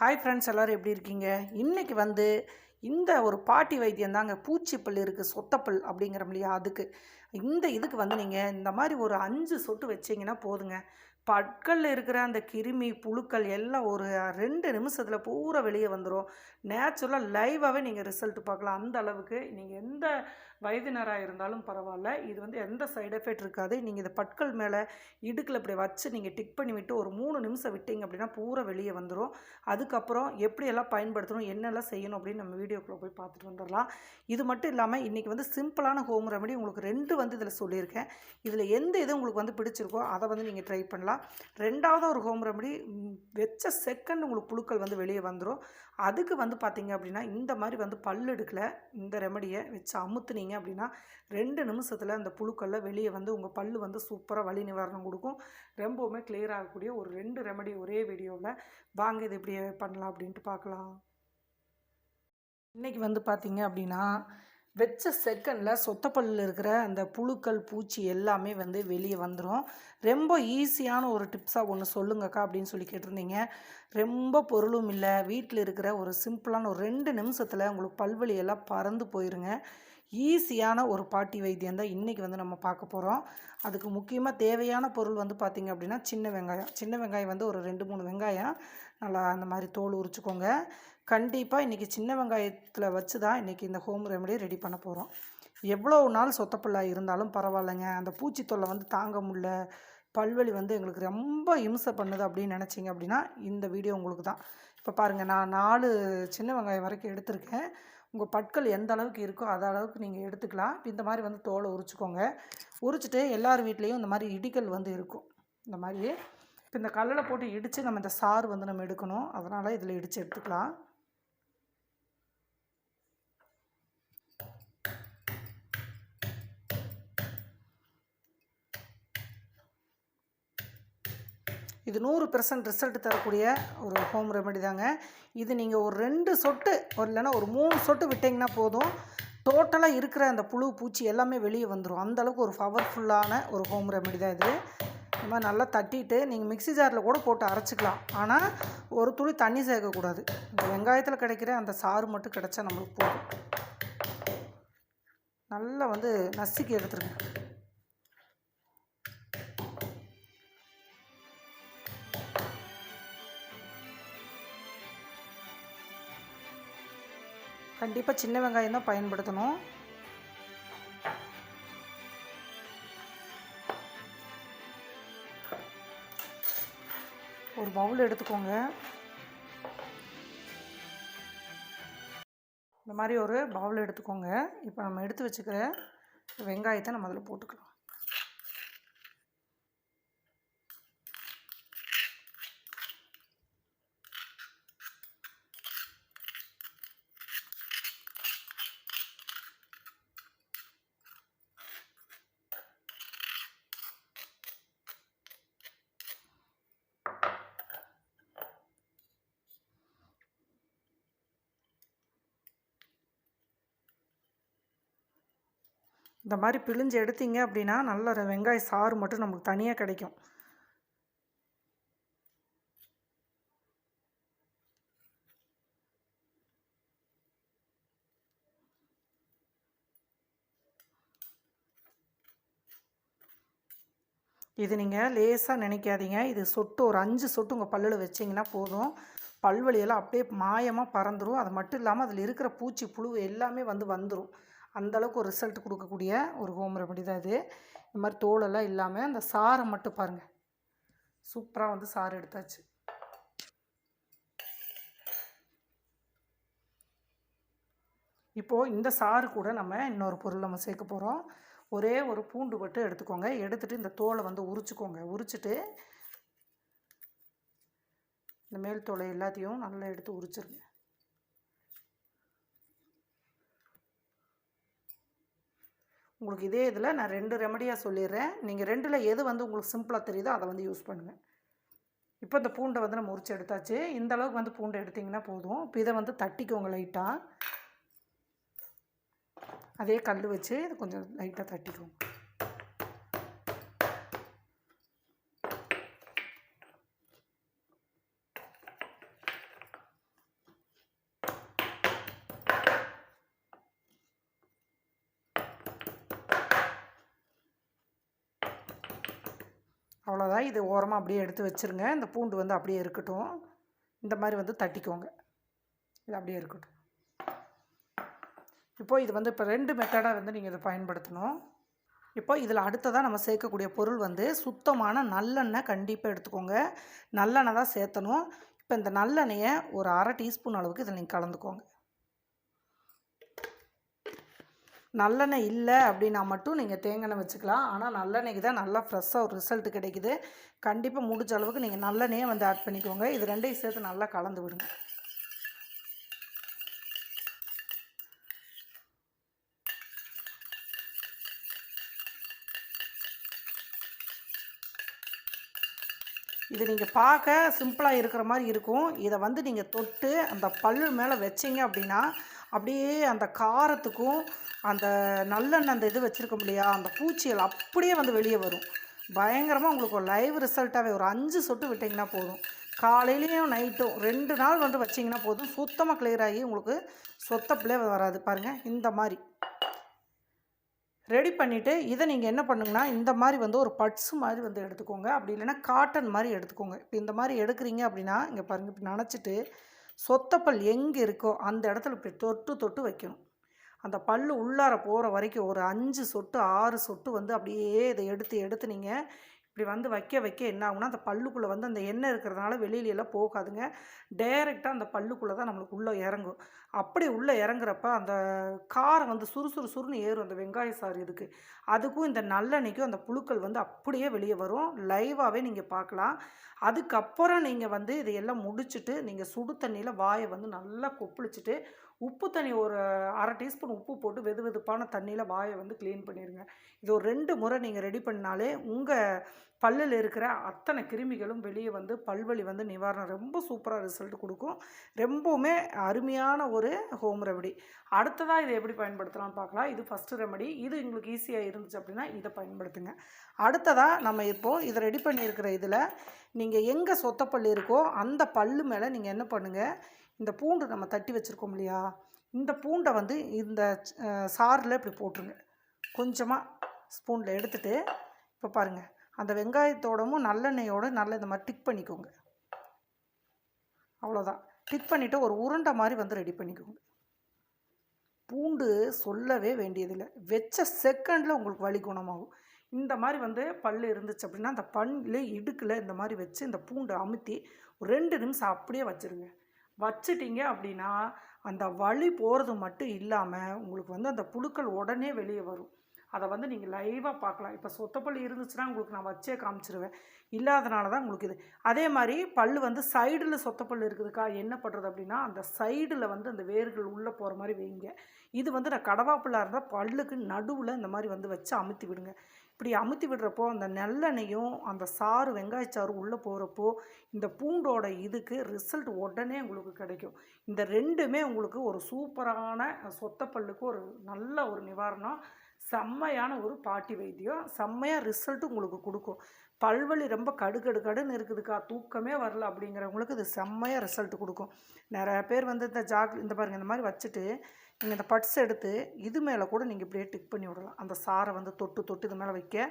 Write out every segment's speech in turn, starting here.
Hi friends எல்லோரும் எப்படி இருக்கீங்க? இன்றைக்கி வந்து இந்த ஒரு பாட்டி வைத்தியம் தாங்க பூச்சிப்பல் இருக்குது சொத்தப்பல் அப்படிங்கிற இல்லையா அதுக்கு. இந்த இதுக்கு வந்து நீங்கள் இந்த மாதிரி ஒரு அஞ்சு சொட்டு வச்சிங்கன்னா போதுங்க. பற்களில் இருக்கிற அந்த கிருமி புழுக்கள் எல்லாம் ஒரு ரெண்டு நிமிஷத்தில் பூரா வெளியே வந்துடும் நேச்சுரலாக லைவாகவே நீங்கள் ரிசல்ட் பார்க்கலாம். அந்த அளவுக்கு நீங்கள் எந்த வயதினராக இருந்தாலும் பரவாயில்ல. இது வந்து எந்த சைடு எஃபெக்ட் இருக்காது. நீங்கள் இந்த பற்கள் மேலே இடுக்கில் இப்படி வச்சு நீங்கள் டிக் பண்ணி விட்டு ஒரு மூணு நிமிஷம் விட்டீங்க அப்படின்னா பூரா வெளியே வந்துடும் அதுக்கப்புறம் எப்படியெல்லாம் பயன்படுத்தணும் என்னெல்லாம் செய்யணும் அப்படின்னு நம்ம வீடியோக்குள்ளே போய் பார்த்துட்டு வந்துடலாம். இது மட்டும் இல்லாமல் இன்றைக்கி வந்து சிம்பிளான ஹோம் ரெமெடி உங்களுக்கு ரெண்டு வந்து இதில் சொல்லியிருக்கேன். இதில் எந்த இது உங்களுக்கு வந்து பிடிச்சிருக்கோ அதை வந்து நீங்கள் ட்ரை பண்ணலாம். ரெண்டாவது ஒரு ஹோம் ரெமெடி வச்ச செகண்ட் உங்களுக்கு புழுக்கள் வந்து வெளியே வந்துடும் அதுக்கு வந்து பார்த்தீங்க அப்படின்னா இந்த மாதிரி வந்து பல்லெடுக்கல இந்த ரெமடியை வச்சு அமுத்துனீங்க அப்படின்னா ரெண்டு நிமிஷத்தில் அந்த புழுக்களில் வெளியே வந்து உங்கள் பல்லு வந்து சூப்பராக வலி நிவாரணம் கொடுக்கும். ரொம்பவுமே கிளியர் ஆகக்கூடிய ஒரு ரெண்டு ரெமடி ஒரே வீடியோவில் வாங்க இது இப்படி பண்ணலாம் அப்படின்ட்டு பார்க்கலாம் இன்றைக்கி வந்து பார்த்தீங்க அப்படின்னா வச்ச செகண்டில் சொத்தப்பல்லில் இருக்கிற அந்த புழுக்கள் பூச்சி எல்லாமே வந்து வெளியே வந்துடும் ரொம்ப ஈஸியான ஒரு டிப்ஸாக ஒன்று சொல்லுங்கக்கா அப்படின்னு சொல்லி கேட்டிருந்தீங்க. ரொம்ப பொருளும் இல்லை. வீட்டில் இருக்கிற ஒரு சிம்பிளான ஒரு ரெண்டு நிமிஷத்தில் உங்களுக்கு பல்வழியெல்லாம் பறந்து போயிருங்க. ஈஸியான ஒரு பாட்டி வைத்தியம் தான் இன்றைக்கி வந்து நம்ம பார்க்க போகிறோம் அதுக்கு முக்கியமாக தேவையான பொருள் வந்து பார்த்திங்க அப்படின்னா சின்ன வெங்காயம். சின்ன வெங்காயம் வந்து ஒரு ரெண்டு மூணு வெங்காயம். நல்லா அந்த மாதிரி தோல் உரிச்சுக்கோங்க. கண்டிப்பாக இன்றைக்கி சின்ன வெங்காயத்தில் வச்சு தான் இன்றைக்கி இந்த ஹோம் ரெமடி ரெடி பண்ண போகிறோம் எவ்வளோ நாள் சொத்தப்பிள்ளை இருந்தாலும் பரவாயில்லைங்க. அந்த பூச்சி தொல்லை வந்து தாங்க முடில பல்வலி வந்து எங்களுக்கு ரொம்ப இம்சை பண்ணுது அப்படின்னு நினச்சிங்க அப்படின்னா இந்த வீடியோ உங்களுக்கு தான் இப்போ பாருங்கள் நான் நாலு சின்ன வெங்காயம் வரைக்கும் எடுத்திருக்கேன். உங்கள் பற்கள் எந்த அளவுக்கு இருக்கோ அது அளவுக்கு நீங்கள் எடுத்துக்கலாம். இந்த மாதிரி வந்து தோலை உரிச்சுக்கோங்க. உரிச்சிட்டு எல்லார் வீட்லேயும் இந்த மாதிரி இடிக்கல் வந்து இருக்கும். இந்த மாதிரி. இப்போ இந்த கல்லில் போட்டு இடித்து நம்ம இந்த சாறு வந்து நம்ம எடுக்கணும். அதனால் இதில் இடித்து எடுத்துக்கலாம். இது நூறு பெர்சன்ட் ரிசல்ட் தரக்கூடிய ஒரு ஹோம் ரெமெடி தாங்க. இது நீங்கள் ஒரு ரெண்டு சொட்டு ஒரு இல்லைன்னா ஒரு மூணு சொட்டு விட்டிங்கன்னா போதும். டோட்டலாக இருக்கிற அந்த புழு பூச்சி எல்லாமே வெளியே வந்துடும் அந்தளவுக்கு ஒரு பவர்ஃபுல்லான ஒரு ஹோம் ரெமெடி தான் இது. இந்த மாதிரி நல்லா தட்டிட்டு நீங்கள் மிக்ஸி ஜாரில் கூட போட்டு அரைச்சிக்கலாம். ஆனால் ஒரு துளி தண்ணி சேர்க்கக்கூடாது. இந்த வெங்காயத்தில் கிடைக்கிற அந்த சாறு மட்டும் கிடைச்சா நம்மளுக்கு போதும். நல்லா வந்து நசுக்கி எடுத்துருங்க. கண்டிப்பாக சின்ன வெங்காயம் தான் பயன்படுத்தணும். ஒரு பவுல் எடுத்துக்கோங்க. இந்த மாதிரி ஒரு பவுல் எடுத்துக்கோங்க. இப்போ நம்ம எடுத்து வச்சுக்கிற வெங்காயத்தை நம்ம அதில் போட்டுக்கலாம். இந்த மாதிரி பிழிஞ்சு எடுத்தீங்க அப்படின்னா நல்ல வெங்காய சாறு மட்டும் நமக்கு தனியாக கிடைக்கும். இது நீங்கள் லேசாக நினைக்காதீங்க. இது சொட்டு ஒரு அஞ்சு சொட்டு உங்கள் பல்லில் வச்சிங்கன்னா போதும். பல்வழியெல்லாம் அப்படியே மாயமாக பறந்துடும் அது மட்டும் இல்லாமல் அதில் இருக்கிற பூச்சி புழு எல்லாமே வந்து வந்துடும் அந்தளவுக்கு ஒரு ரிசல்ட் கொடுக்கக்கூடிய ஒரு ஹோம் ரெமெடி தான் இது. இந்த மாதிரி தோலெல்லாம் இல்லாமல் அந்த சாரை மட்டும் பாருங்கள் சூப்பராக வந்து சாறு எடுத்தாச்சு. இப்போது இந்த சாறு கூட நம்ம இன்னொரு பொருள் நம்ம சேர்க்க போகிறோம் ஒரே ஒரு பூண்டு மட்டும் எடுத்துக்கோங்க. எடுத்துகிட்டு இந்த தோலை வந்து உரிச்சுக்கோங்க. உரிச்சிட்டு இந்த மேல் தோலை எல்லாத்தையும் நல்லா எடுத்து உரிச்சிருங்க. உங்களுக்கு இதே இதில் நான் ரெண்டு ரெமடியாக சொல்லிடுறேன். நீங்கள் ரெண்டில் எது வந்து உங்களுக்கு சிம்பிளாக தெரியுதோ அதை வந்து யூஸ் பண்ணுங்கள் இப்போ இந்த பூண்டை வந்து நம்ம உரிச்சு எடுத்தாச்சு. இந்த அளவுக்கு வந்து பூண்டை எடுத்திங்கன்னா போதும். இப்போ இதை வந்து தட்டிக்கோங்க லைட்டாக அதே கல் வச்சு இதை கொஞ்சம் லைட்டாக தட்டிக்கோங்க. அவ்வளோதான் இது ஓரமாக அப்படியே எடுத்து வச்சுருங்க. இந்த பூண்டு வந்து அப்படியே இருக்கட்டும். இந்த மாதிரி வந்து தட்டிக்கோங்க. இது அப்படியே இருக்கட்டும். இப்போது இது வந்து இப்போ ரெண்டு மெத்தடாக வந்து நீங்கள் இதை பயன்படுத்தணும். இப்போ இதில் அடுத்ததாக நம்ம சேர்க்கக்கூடிய பொருள் வந்து சுத்தமான நல்லெண்ணெய் கண்டிப்பாக எடுத்துக்கோங்க. நல்லெண்ணெய் தான் சேர்த்தணும். இப்போ இந்த நல்லெண்ணெயை ஒரு அரை டீஸ்பூன் அளவுக்கு இதில் நீங்கள் கலந்துக்கோங்க. நல்லெண்ணெய் இல்லை அப்படின்னா மட்டும் நீங்கள் தேங்காய் வச்சுக்கலாம். ஆனால் நல்லெண்ணெய்க்கு தான் நல்லா ஃப்ரெஷ்ஷாக ஒரு ரிசல்ட் கிடைக்குது. கண்டிப்பாக முடிஞ்ச அளவுக்கு நீங்கள் நல்லெண்ணெயே வந்து ஆட் பண்ணிக்கோங்க. இது ரெண்டையும் சேர்த்து நல்லா கலந்து விடுங்க. இது நீங்கள் பார்க்க சிம்பிளாக இருக்கிற மாதிரி இருக்கும். இதை வந்து நீங்கள் தொட்டு அந்த பல்லு மேலே வச்சிங்க அப்படின்னா அப்படியே அந்த காரத்துக்கும் அந்த நல்லெண்ணெய் அந்த இது வச்சுருக்கோம் இல்லையா அந்த பூச்சிகள் அப்படியே வந்து வெளியே வரும். பயங்கரமாக உங்களுக்கு ஒரு லைவ் ரிசல்ட்டாகவே ஒரு அஞ்சு சொட்டு விட்டிங்கன்னா போதும். காலையிலையும் நைட்டும் ரெண்டு நாள் வந்து வச்சிங்கன்னா போதும். சுத்தமாக கிளியர் ஆகி உங்களுக்கு சொத்தப்பிலே வராது. பாருங்கள் இந்த மாதிரி. ரெடி பண்ணிவிட்டு இதை நீங்கள் என்ன பண்ணுங்கன்னா இந்த மாதிரி வந்து ஒரு பட்ஸு மாதிரி வந்து எடுத்துக்கோங்க. அப்படி இல்லைன்னா காட்டன் மாதிரி எடுத்துக்கோங்க. இப்போ இந்த மாதிரி எடுக்கிறீங்க அப்படின்னா இங்கே பாருங்கள் இப்போ நினச்சிட்டு சொத்தப்பல் எங்கே இருக்கோ அந்த இடத்துல இப்படி தொட்டு தொட்டு வைக்கணும். அந்த பல்லு உள்ளார போகிற வரைக்கும் ஒரு அஞ்சு சொட்டு ஆறு சொட்டு வந்து அப்படியே இதை எடுத்து எடுத்து நீங்கள் இப்படி வந்து வைக்க வைக்க என்ன ஆகும்னா அந்த பல்லுக்குள்ளே வந்து அந்த எண்ணெய் இருக்கிறதுனால வெளியில எல்லாம் போகாதுங்க. டைரெக்டாக அந்த பல்லுக்குள்ளே தான் நம்மளுக்கு உள்ளே இறங்கும். அப்படி உள்ளே இறங்குறப்ப அந்த காரம் வந்து சுறுசுறு சுருன்னு ஏறும் அந்த வெங்காய சாறு இதுக்கு. அதுக்கும் இந்த நல்லெண்ணெய்க்கும் அந்த புழுக்கள் வந்து அப்படியே வெளியே வரும். லைவாகவே நீங்கள் பார்க்கலாம். அதுக்கப்புறம் நீங்கள் வந்து இதையெல்லாம் முடிச்சுட்டு நீங்கள் சுடு தண்ணியில் வாயை வந்து நல்லா கொப்பளிச்சுட்டு உப்பு தண்ணி ஒரு அரை டீஸ்பூன் உப்பு போட்டு வெது வெதுப்பான தண்ணியில் வாயை வந்து க்ளீன் பண்ணிடுங்க இது ஒரு ரெண்டு முறை நீங்கள் ரெடி பண்ணாலே உங்கள் பல்லில் இருக்கிற அத்தனை கிருமிகளும் வெளியே வந்து பல்வலி வந்து நிவாரணம் ரொம்ப சூப்பராக ரிசல்ட் கொடுக்கும். ரொம்பவுமே அருமையான ஒரு ஹோம் ரெமடி அடுத்ததாக இதை எப்படி பயன்படுத்தலாம்னு பார்க்கலாம். இது ஃபஸ்ட்டு ரெமடி இது உங்களுக்கு ஈஸியாக இருந்துச்சு அப்படின்னா இதை பயன்படுத்துங்க. அடுத்ததாக நம்ம இப்போது இதை ரெடி பண்ணியிருக்கிற இதில் நீங்கள் எங்கே சொத்தப்பல் இருக்கோ அந்த பல்லு மேலே நீங்கள் என்ன பண்ணுங்கள் இந்த பூண்டு நம்ம தட்டி வச்சுருக்கோம் இல்லையா? இந்த பூண்டை வந்து இந்த சாறில் இப்படி போட்டுருங்க. கொஞ்சமாக ஸ்பூனில் எடுத்துகிட்டு இப்போ பாருங்கள் அந்த வெங்காயத்தோடமும் நல்லெண்ணெயோட நல்லா இந்த மாதிரி டிக் பண்ணிக்கோங்க. அவ்வளோதான் டிக் பண்ணிவிட்டு ஒரு உருண்டை மாதிரி வந்து ரெடி பண்ணிக்கோங்க. பூண்டு சொல்லவே வேண்டியதில்லை. வச்ச செகண்டில் உங்களுக்கு வலி குணமாகும். இந்த மாதிரி வந்து பல் இருந்துச்சு அப்படின்னா அந்த பல்லு இடுக்கில் இந்த மாதிரி வச்சு இந்த பூண்டை அமுத்தி ரெண்டு நிமிஷம் அப்படியே வச்சுருங்க. வச்சிட்டிங்க அப்படின்னா அந்த வலி போகிறது மட்டும் இல்லாமல் உங்களுக்கு வந்து அந்த புழுக்கள் உடனே வெளியே வரும். அதை வந்து நீங்கள் லைவாக பார்க்கலாம். இப்போ சொத்தப்பல் இருந்துச்சுன்னா உங்களுக்கு நான் வச்சே காமிச்சிருவேன். இல்லாதனால தான் உங்களுக்கு இது. அதே மாதிரி பல் வந்து சைடில் சொத்தப்பல் இருக்குதுக்கா என்ன பண்ணுறது அப்படின்னா அந்த சைடில் வந்து அந்த வேர்கள் உள்ளே போகிற மாதிரி வைங்க. இது வந்து நான் கடவாப்பிள்ளாக இருந்தால் பல்லுக்கு நடுவில் இந்த மாதிரி வந்து வச்சு அமுத்தி விடுங்க. இப்படி அமுத்தி விடுறப்போ அந்த நெல்லெண்ணையும் அந்த சாறு வெங்காயச்சாறு உள்ளே போகிறப்போ இந்த பூண்டோட இதுக்கு ரிசல்ட் உடனே உங்களுக்கு கிடைக்கும். இந்த ரெண்டுமே உங்களுக்கு ஒரு சூப்பரான சொத்தப்பல்லுக்கு ஒரு நல்ல ஒரு நிவாரணம் செம்மையான ஒரு பாட்டி வைத்தியம் செம்மையாக ரிசல்ட் உங்களுக்கு கொடுக்கும். பல்வலி ரொம்ப கடுகடு கடுன்னு இருக்குதுக்கா. தூக்கமே வரல அப்படிங்கிறவங்களுக்கு இது செம்மையாக ரிசல்ட் கொடுக்கும். நிறைய பேர் வந்து இந்த ஜாக் இந்த பாருங்கள் இந்த மாதிரி வச்சுட்டு நீங்கள் இந்த பட்ஸ் எடுத்து இது மேலே கூட நீங்கள் இப்படியே டிக் பண்ணி விடலாம். அந்த சாரை வந்து தொட்டு தொட்டு இது மேலே வைக்க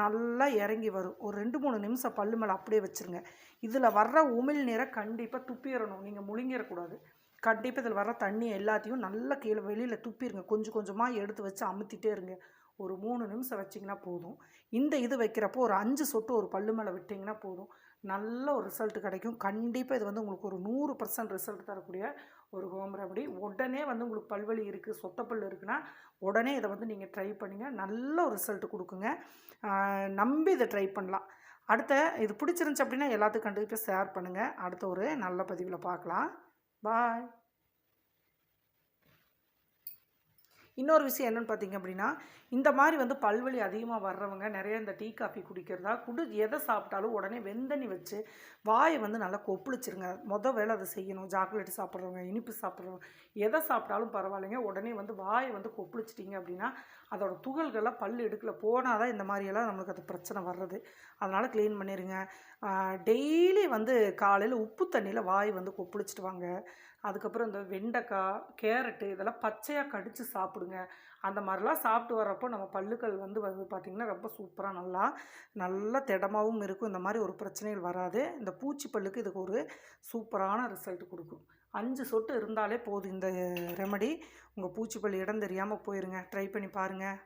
நல்லா இறங்கி வரும். ஒரு ரெண்டு மூணு நிமிஷம் பல்லு மேலே அப்படியே வச்சுருங்க. இதில் வர்ற உமிழ் நீரை கண்டிப்பாக துப்பிடணும். நீங்கள் முழுங்கிடக்கூடாது. கண்டிப்பாக இதில் வர தண்ணி எல்லாத்தையும் நல்லா கீழே வெளியில் துப்பிடுங்க கொஞ்சம் கொஞ்சமாக எடுத்து வச்சு அமுத்திட்டே இருங்க. ஒரு மூணு நிமிஷம் வச்சிங்கன்னா போதும். இந்த இது வைக்கிறப்போ ஒரு அஞ்சு சொட்டு ஒரு பல்லு மேலே விட்டிங்கன்னா போதும். நல்ல ஒரு ரிசல்ட் கிடைக்கும். கண்டிப்பாக இது வந்து உங்களுக்கு ஒரு நூறு பர்சன்ட் ரிசல்ட் தரக்கூடிய ஒரு ஹோம் ரெமடி உடனே வந்து உங்களுக்கு பல்வலி இருக்குது சொத்தப்பல் இருக்குன்னா உடனே இதை வந்து நீங்கள் ட்ரை பண்ணுங்கள் நல்ல ஒரு ரிசல்ட் கொடுக்குங்க. நம்பி இதை ட்ரை பண்ணலாம். அடுத்த இது பிடிச்சிருந்துச்சி அப்படின்னா எல்லாத்துக்கும் கண்டிப்பாக ஷேர் பண்ணுங்கள் அடுத்த ஒரு நல்ல பதிவில் பார்க்கலாம். பாய் இன்னொரு விஷயம் என்னென்னு பார்த்தீங்க அப்படின்னா இந்த மாதிரி வந்து பல்வலி அதிகமாக வர்றவங்க நிறைய இந்த டீ காஃபி குடிக்கிறதா குடி எதை சாப்பிட்டாலும் உடனே வெந்தண்ணி வச்சு வாயை வந்து நல்லா கொப்பளிச்சிருங்க. மொதல் வேலை அதை செய்யணும். சாக்லேட் சாப்பிட்றவங்க இனிப்பு சாப்பிட்றவங்க எதை சாப்பிட்டாலும் பரவாயில்லைங்க. உடனே வந்து வாயை வந்து கொப்பளிச்சிட்டிங்க அப்படின்னா அதோட துகள்கள்லாம் பல் எடுக்கல போனால் தான் இந்த மாதிரியெல்லாம் நம்மளுக்கு அது பிரச்சனை வர்றது. அதனால் க்ளீன் பண்ணிடுங்க டெய்லி வந்து காலையில் உப்பு தண்ணியில் வாய் வந்து கொப்பளிச்சிட்டு வாங்க. அதுக்கப்புறம் இந்த வெண்டைக்காய் கேரட்டு இதெல்லாம் பச்சையாக கடித்து சாப்பிடுங்க. அந்த மாதிரிலாம் சாப்பிட்டு வரப்போ நம்ம பல்லுக்கள் வந்து வந்து பார்த்திங்கன்னா ரொம்ப சூப்பராக நல்லா நல்லா திடமாகவும் இருக்கும். இந்த மாதிரி ஒரு பிரச்சனைகள் வராது. இந்த பூச்சி பல்லுக்கு இதுக்கு ஒரு சூப்பரான ரிசல்ட் கொடுக்கும். அஞ்சு சொட்டு இருந்தாலே போதும் இந்த ரெமடி. உங்கள் பூச்சிப்பல் இடம் தெரியாமல் போயிருங்க. ட்ரை பண்ணி பாருங்கள்